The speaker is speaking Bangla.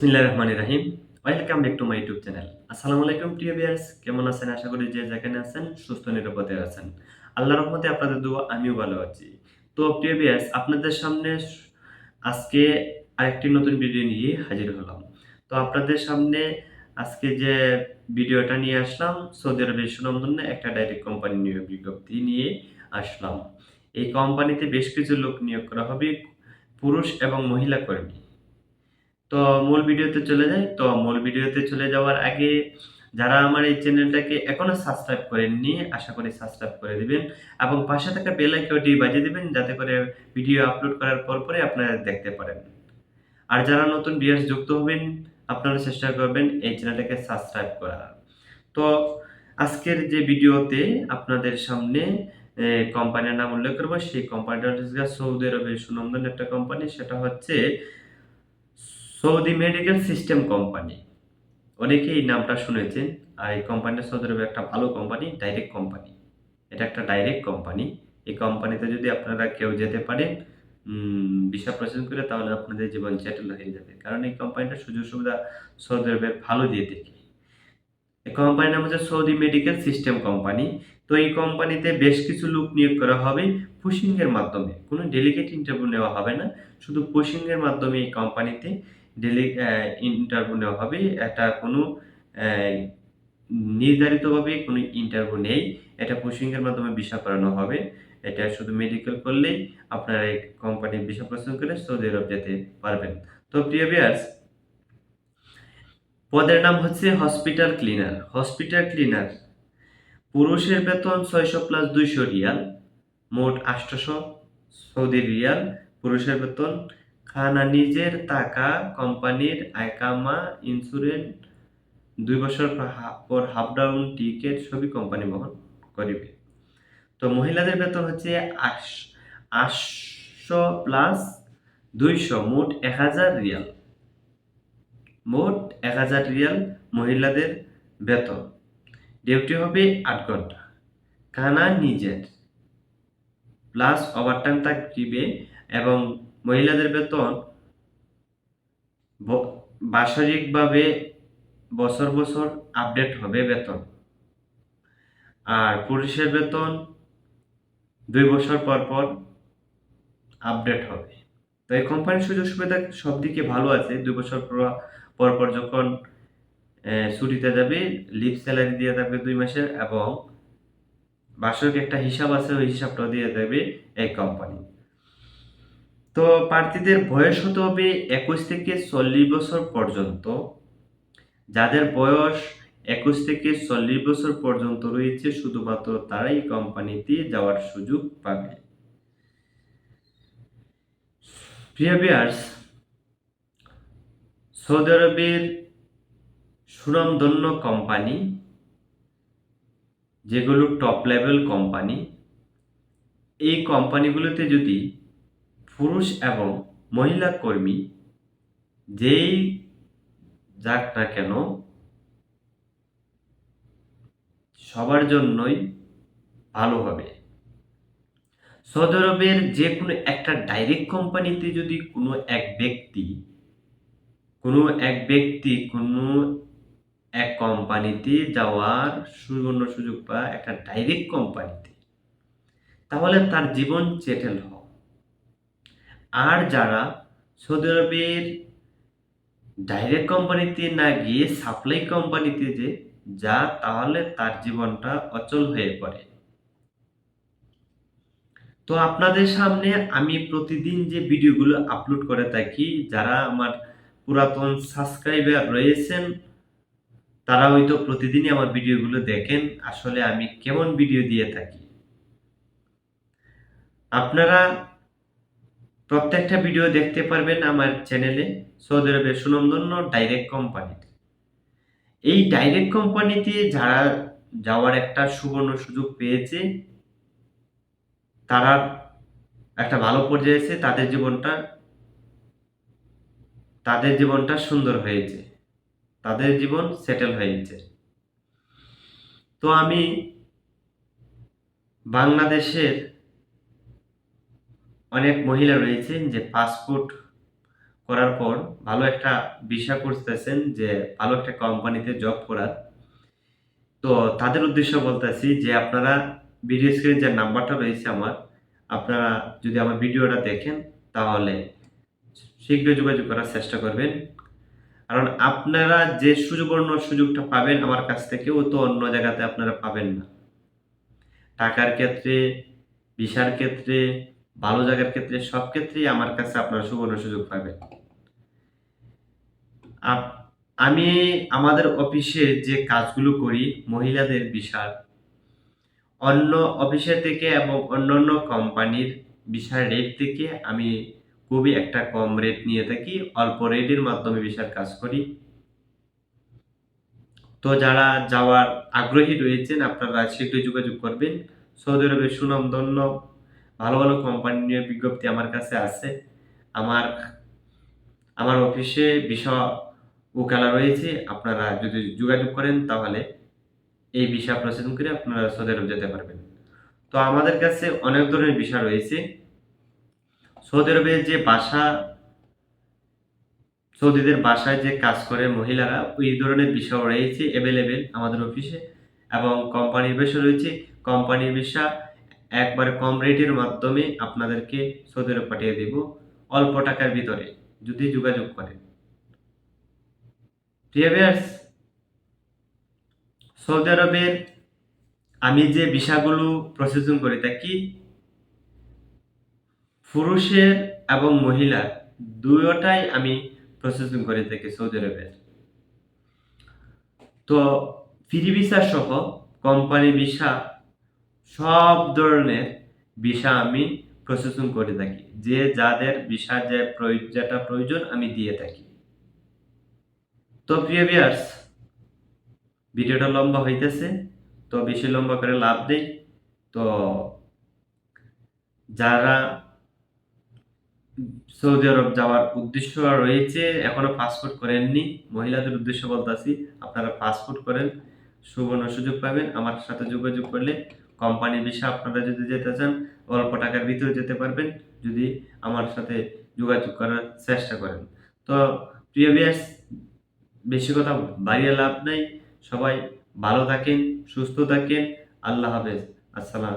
বিসমিল্লাহির রহমানির রহিম। Welcome back to my YouTube channel. আসসালামু আলাইকুম, প্রিয় ভিউয়ার্স। কেমন আছেন? আশা করি যে যেখানে আছেন, সুস্থ নিরাপদে আছেন। আল্লাহর রহমতে আপনাদের দোয়া, আমিও ভালো আছি। তো, প্রিয় ভিউয়ার্স, আপনাদের সামনে আজকে আরেকটি নতুন ভিডিও নিয়ে হাজির হলাম। তো, আপনাদের সামনে আজকে যে ভিডিওটা নিয়ে আসলাম, সৌদি আরবের সুনামধন্য একটা ডাইরেক্ট কোম্পানি নিয়োগ বিজ্ঞপ্তি নিয়ে আসলাম। এই কোম্পানিতে বেশ কিছু লোক নিয়োগ করা হবে, পুরুষ এবং মহিলা কর্মী। তো মূল ভিডিওতে চলে যাই। তো মূল ভিডিওতে চলে যাওয়ার আগে যারা আমার এই চ্যানেলটাকে এখনও সাবস্ক্রাইব করেননি, আশা করি সাবস্ক্রাইব করে দিবেন এবং পাশে থাকা বেল বাজিয়ে দিবেন, যাতে করে ভিডিও আপলোড করার পর পরে আপনারা দেখতে পারেন। আর যারা নতুন ভিউয়ার্স যুক্ত হবেন, আপনারা চেষ্টা করবেন এই চ্যানেলটাকে সাবস্ক্রাইব করার। তো আজকের যে ভিডিওতে আপনাদের সামনে কোম্পানির নাম উল্লেখ করব। সেই কোম্পানিটা হচ্ছে সৌদি আরবের সুনন্দন একটা কোম্পানি সেটা হচ্ছে সৌদি মেডিকেল সিস্টেম কোম্পানি। অনেকেই এই নামটা শুনেছেন। আর এই কোম্পানিটা সৌদি আরবে একটা ভালো কোম্পানি ডাইরেক্ট কোম্পানি। এটা একটা ডাইরেক্ট কোম্পানি। এই কোম্পানিতে যদি আপনারা কেউ যেতে পারেন ভিসা প্রসেস করে, তাহলে আপনাদের জীবন সেটেল হয়ে যাবে। কারণ এই কোম্পানিটার সুযোগ সুবিধা সৌদি আরবে ভালো দিয়ে থাকে। এই কোম্পানির নাম হচ্ছে সৌদি মেডিকেল সিস্টেম কোম্পানি। তো এই কোম্পানিতে বেশ কিছু লোক নিয়োগ করা হবে পুশিংয়ের মাধ্যমে। কোনো ডেলিগেট ইন্টারভিউ নেওয়া হবে না। শুধু পুশিংয়ের মাধ্যমে এই কোম্পানিতে ডেলি ইন্টারভিউ নেওয়া হবে। এটা কোনো আহ, নির্ধারিতভাবে কোনো ইন্টারভিউ নেই। এটা পুশিংয়ের মাধ্যমে ভিসা করানো হবে। এটা শুধু মেডিকেল করলেই আপনারা এই কোম্পানির ভিসা করে সৌদি আরব যেতে পারবেন। তো প্রিয় বিয়ার্স পদের নাম হচ্ছে হসপিটাল ক্লিনার হসপিটাল ক্লিনার পুরুষের বেতন ছয়শো প্লাস দুইশো রিয়াল মোট আটশোশো সৌদি রিয়াল। পুরুষের বেতন খানা নিজের টাকা কোম্পানির আইকামা ইন্স্যুরেন্স দুই বছর পর- হাফ ডাউন টিকেট সবই কোম্পানি বহন করিবে। তো মহিলাদের বেতন হচ্ছে আশ- আটশো প্লাস দুইশো, মোট এক হাজার রিয়াল। মোট এক হাজার রিয়াল মহিলাদের বেতন। ডিউটি হবে আট ঘণ্টা। খানা নিজের। প্লাস ওভারটাইম থাকবে এবং মহিলাদের বেতন বাৎসরিকভাবে বছর বছর আপডেট হবে বেতন। আর পুরুষের বেতন দুই বছর পর পর আপডেট হবে। তো এই কোম্পানির সুযোগ সুবিধা সব দিকে ভালো আছে। দুই বছর পর পর যখন ছুটিতে যাবে লিভ স্যালারি দিয়ে থাকবে দুই মাসের এবং বার্ষিক একটা হিসাব আছে, ওই হিসাবটাও দিয়ে দেবে এই কোম্পানি তো প্রার্থীদের বয়স হতে হবে একুশ থেকে চল্লিশ বছর পর্যন্ত। যাদের বয়স একুশ থেকে চল্লিশ বছর পর্যন্ত রয়েছে, শুধুমাত্র তারাই কোম্পানিতে যাওয়ার সুযোগ পাবে। সৌদি আরবের সুনামধন্য কোম্পানি, যেগুলো টপ লেভেল কোম্পানি, এই কোম্পানিগুলোতে যদি পুরুষ এবং মহিলা কর্মী, যেই যাক না কেন, সবার জন্যই ভালো হবে। সৌদি আরবের যে কোনো একটা ডাইরেক্ট কোম্পানিতে যদি কোনো এক ব্যক্তি, কোনো এক ব্যক্তি কোনো এক কোম্পানিতে যাওয়ার সুবর্ণ সুযোগ পায় একটা ডাইরেক্ট কোম্পানিতে তাহলে তার জীবন সেটেল হয়। আর যারা সৌদি আরবের ডাইরেক্ট কোম্পানিতে না গিয়ে সাপ্লাই কোম্পানিতে যে যা, তাহলে তার জীবনটা অচল হয়ে পড়ে। তো আপনাদের সামনে আমি প্রতিদিন যে ভিডিওগুলো আপলোড করে থাকি, যারা আমার পুরাতন সাবস্ক্রাইবার রয়েছেন, তারা হয়তো প্রতিদিনই আমার ভিডিওগুলো দেখেন, আসলে আমি কেমন ভিডিও দিয়ে থাকি। আপনারা প্রত্যেকটা ভিডিও দেখতে পারবেন আমার চ্যানেলে সৌদি আরবের সুনন্দন্য ডাইরেক্ট কোম্পানিতে এই ডাইরেক্ট কোম্পানিতে যারা যাওয়ার একটা সুবর্ণ সুযোগ পেয়েছে, তারা একটা ভালো পর্যায়ে এসে তাদের জীবনটা তাদের জীবনটা সুন্দর হয়েছে। তাদের জীবন সেটেল হয়েছে। তো আমি বাংলাদেশের অনেক মহিলা রয়েছেন যে পাসপোর্ট করার পর ভালো একটা ভিসা করতেছেন, যে ভালো একটা কোম্পানিতে জব করার। তো তাদের উদ্দেশ্য বলতেছি যে আপনারা ভিডিও স্ক্রিনে যে নাম্বারটা রয়েছে আমার, আপনারা যদি আমার ভিডিওটা দেখেন, তাহলে শীঘ্রই যোগাযোগ করার চেষ্টা করবেন। কারণ আপনারা যে সুবর্ণ সুযোগটা পাবেন আমার কাছ থেকেও তো অন্য জায়গাতে আপনারা পাবেন না। টাকার ক্ষেত্রে ভিসার ক্ষেত্রে ভালো জায়গার ক্ষেত্রে, সব ক্ষেত্রেই আমার কাছে আপনারা সুবর্ণ সুযোগ পাবেন। আমি আমাদের অফিসে যে কাজগুলো করি, মহিলাদের বিশাল অন্য অফিসের থেকে এবং অন্যান্য কোম্পানির বিশাল রেট থেকে আমি খুবই একটা কম রেট নিয়ে থাকি, অল্প রেটের মাধ্যমে বিশাল কাজ করি। তো যারা যাওয়ার আগ্রহী রয়েছেন, আপনারা শীঘ্রই যোগাযোগ করবেন। সৌদি আরবের সুনামধন্য ভালো ভালো কোম্পানি নিয়ে বিজ্ঞপ্তি আমার কাছে আছে। আমার আমার অফিসে বিষয় ওকালা রয়েছে। আপনারা যদি যোগাযোগ করেন তাহলে এই ভিসা প্রসেসিং করে আপনারা সৌদি আরব যেতে পারবেন। তো আমাদের কাছে অনেক ধরনের ভিসা রয়েছে। সৌদি আরবে যে বাসা, সৌদিদের বাসায় যে কাজ করে মহিলারা, ওই ধরনের বিষয় রয়েছে অ্যাভেলেবেল আমাদের অফিসে এবং কোম্পানির বিষয় রয়েছে। কোম্পানির ভিসা একবারে কম রেটের মাধ্যমে আপনাদেরকে সৌদি আরব পাঠিয়ে দেব অল্প টাকার ভিতরে, যদি যোগাযোগ করেন। সৌদি আরবের আমি যে ভিসাগুলো প্রসেসিং করে থাকি, পুরুষের এবং মহিলার দুয়োটাই আমি প্রসেসিং করে থাকি সৌদি আরবের। তো ফ্রি ভিসা সহ কোম্পানি ভিসা সব ধরনের ভিসা আমি প্রসেসিং করে থাকি। যে যাদের ভিসা যে যেটা প্রয়োজন আমি দিয়ে থাকি। তো প্রিয় ভিউয়ার্স ভিডিওটা লম্বা হইতেছে, তো বেশি লম্বা করে লাভ নেই। তো যারা সৌদি আরব যাওয়ার উদ্দেশ্য রয়েছে, এখনও পাসপোর্ট করেননি, মহিলাদের উদ্দেশ্য বলতেছি, আপনারা পাসপোর্ট করেন, সুবর্ণ সুযোগ পাবেন। আমার সাথে যোগাযোগ করলে কোম্পানি বিষয়ে আপনারা যদি যেতে চান, অল্প টাকার ভিতরে যেতে পারবেন। যদি আমার সাথে যোগাযোগ করার চেষ্টা করেন। তো প্রিয় ভিউয়ার্স, বেশি কথা বাড়িয়ে লাভ নাই। সবাই ভালো থাকেন, সুস্থ থাকেন। আল্লাহ হাফেজ। আসসালাম